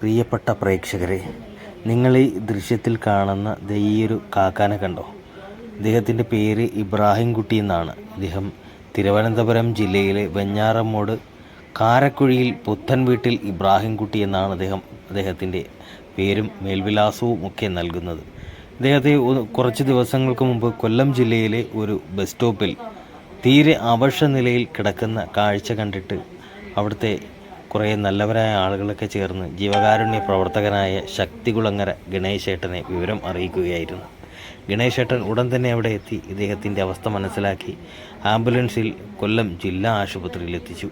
പ്രിയപ്പെട്ട പ്രേക്ഷകരെ നിങ്ങൾ ഈ ദൃശ്യത്തിൽ കാണുന്ന ഈ കാക്കാനെ കണ്ടോ? ഇദ്ദേഹത്തിന്റെ പേര് ഇബ്രാഹിം കുട്ടി എന്നാണ്. അദ്ദേഹം തിരുവനന്തപുരം ജില്ലയിലെ വെഞ്ഞാറമ്മോട് കാരക്കുഴിയിൽ പുത്തൻ വീട്ടിൽ ഇബ്രാഹിം കുട്ടി എന്നാണ് അദ്ദേഹം അദ്ദേഹത്തിന്റെ പേരും മേൽവിലാസവും ഒക്കെ നൽകുന്നത്. അദ്ദേഹത്തെ കുറച്ച് ദിവസങ്ങൾക്ക് മുമ്പ് കൊല്ലം ജില്ലയിലെ ഒരു ബസ് സ്റ്റോപ്പിൽ തീരെ അവശ നിലയിൽ കിടക്കുന്ന കാഴ്ച കണ്ടിട്ട് അവിടുത്തെ കുറേ നല്ലവരായ ആളുകളൊക്കെ ചേർന്ന് ജീവകാരുണ്യ പ്രവർത്തകനായ ശക്തികുളങ്ങര ഗണേശേട്ടനെ വിവരം അറിയിക്കുകയായിരുന്നു. ഗണേശേട്ടൻ ഉടൻ തന്നെ അവിടെ എത്തി ഇദ്ദേഹത്തിന്റെ അവസ്ഥ മനസ്സിലാക്കി. ആംബുലൻസിൽ കൊല്ലം ജില്ലാ ആശുപത്രിയിൽ എത്തിച്ചു.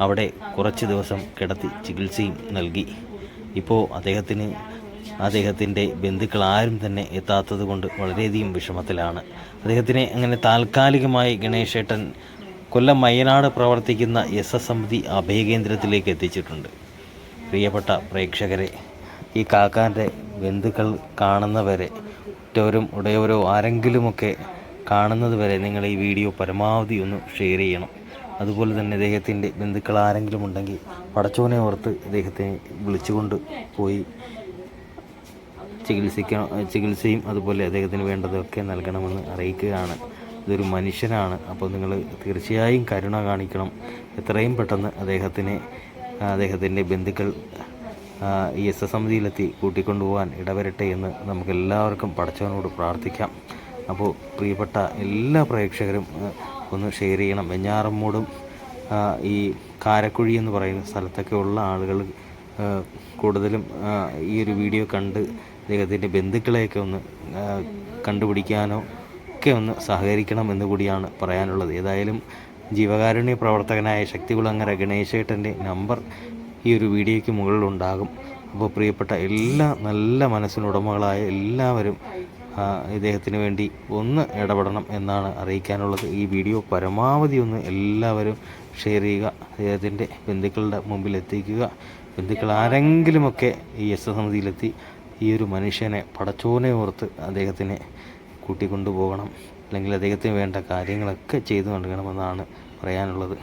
അവിടെ കുറച്ച് ദിവസം കിടത്തി ചികിത്സയും നൽകി. ഇപ്പോൾ അദ്ദേഹത്തിന് അദ്ദേഹത്തിന്റെ ബന്ധുക്കൾ ആരും തന്നെ എത്താത്തത് കൊണ്ട് വളരെയധികം വിഷമത്തിലാണ്. അദ്ദേഹത്തിനെ അങ്ങനെ താൽക്കാലികമായി ഗണേശേട്ടൻ കൊല്ലം മയ്യനാട് പ്രവർത്തിക്കുന്ന എസ് എസ് സമിതി അഭയകേന്ദ്രത്തിലേക്ക് എത്തിച്ചിട്ടുണ്ട്. പ്രിയപ്പെട്ട പ്രേക്ഷകരെ ഈ കാക്കാന്റെ ബന്ധുക്കൾ കാണുന്നവരെ ഉറ്റവരും ഉടയവരോ ആരെങ്കിലുമൊക്കെ കാണുന്നത് വരെ നിങ്ങൾ ഈ വീഡിയോ പരമാവധി ഒന്ന് ഷെയർ ചെയ്യണം. അതുപോലെ തന്നെ ഇദ്ദേഹത്തിന്റെ ബന്ധുക്കൾ ആരെങ്കിലും ഉണ്ടെങ്കിൽ പടച്ചോനെ ഓർത്ത് ഇദ്ദേഹത്തെ വിളിച്ചുകൊണ്ട് പോയി ചികിത്സിക്കണം ചികിത്സയും അതുപോലെ അദ്ദേഹത്തിന് വേണ്ടതൊക്കെ നൽകണമെന്ന് അറിയിക്കുകയാണ്. ഇതൊരു മനുഷ്യനാണ്. അപ്പോൾ നിങ്ങൾ തീർച്ചയായും കരുണ കാണിക്കണം. എത്രയും പെട്ടെന്ന് അദ്ദേഹത്തിനെ അദ്ദേഹത്തിന്റെ ബന്ധുക്കൾ ഈ എസ് എസ് സമിതിയിലെത്തി കൂട്ടിക്കൊണ്ടുപോകാൻ ഇടവരട്ടെ എന്ന് നമുക്ക് എല്ലാവർക്കും പടച്ചവനോട് പ്രാർത്ഥിക്കാം. അപ്പോൾ പ്രിയപ്പെട്ട എല്ലാ പ്രേക്ഷകരും ഒന്ന് ഷെയർ ചെയ്യണം. വെഞ്ഞാറമ്മൂടും ഈ കാരക്കുഴി എന്ന് പറയുന്ന സ്ഥലത്തൊക്കെ ഉള്ള ആളുകൾ കൂടുതലും ഈ ഒരു വീഡിയോ കണ്ട് അദ്ദേഹത്തിന്റെ ബന്ധുക്കളെയൊക്കെ ഒന്ന് കണ്ടുപിടിക്കാനോ ഒക്കെ ഒന്ന് സഹകരിക്കണം എന്ന് കൂടിയാണ് പറയാനുള്ളത്. ഏതായാലും ജീവകാരുണ്യ പ്രവർത്തകനായ ശക്തികുളങ്ങര ഗണേശേട്ടന്റെ നമ്പർ ഈ ഒരു വീഡിയോയ്ക്ക് മുകളിലുണ്ടാകും. അപ്പോൾ പ്രിയപ്പെട്ട എല്ലാ നല്ല മനസ്സിനുടമകളായ എല്ലാവരും ഇദ്ദേഹത്തിന് വേണ്ടി ഒന്ന് ഇടപെടണം എന്നാണ് അറിയിക്കാനുള്ളത്. ഈ വീഡിയോ പരമാവധി ഒന്ന് എല്ലാവരും ഷെയർ ചെയ്യുക. അദ്ദേഹത്തിന്റെ ബന്ധുക്കളുടെ മുമ്പിൽ എത്തിക്കുക. ബന്ധുക്കൾ ആരെങ്കിലുമൊക്കെ ഈ എസ് സമിതിയിലെത്തി ഈ ഒരു മനുഷ്യനെ പടച്ചോനെ ഓർത്ത് അദ്ദേഹത്തിനെ കൂട്ടിക്കൊണ്ടുപോകണം. അല്ലെങ്കിൽ അദ്ദേഹത്തിന് വേണ്ട കാര്യങ്ങളൊക്കെ ചെയ്തു നൽകണമെന്നാണ് പറയാനുള്ളത്.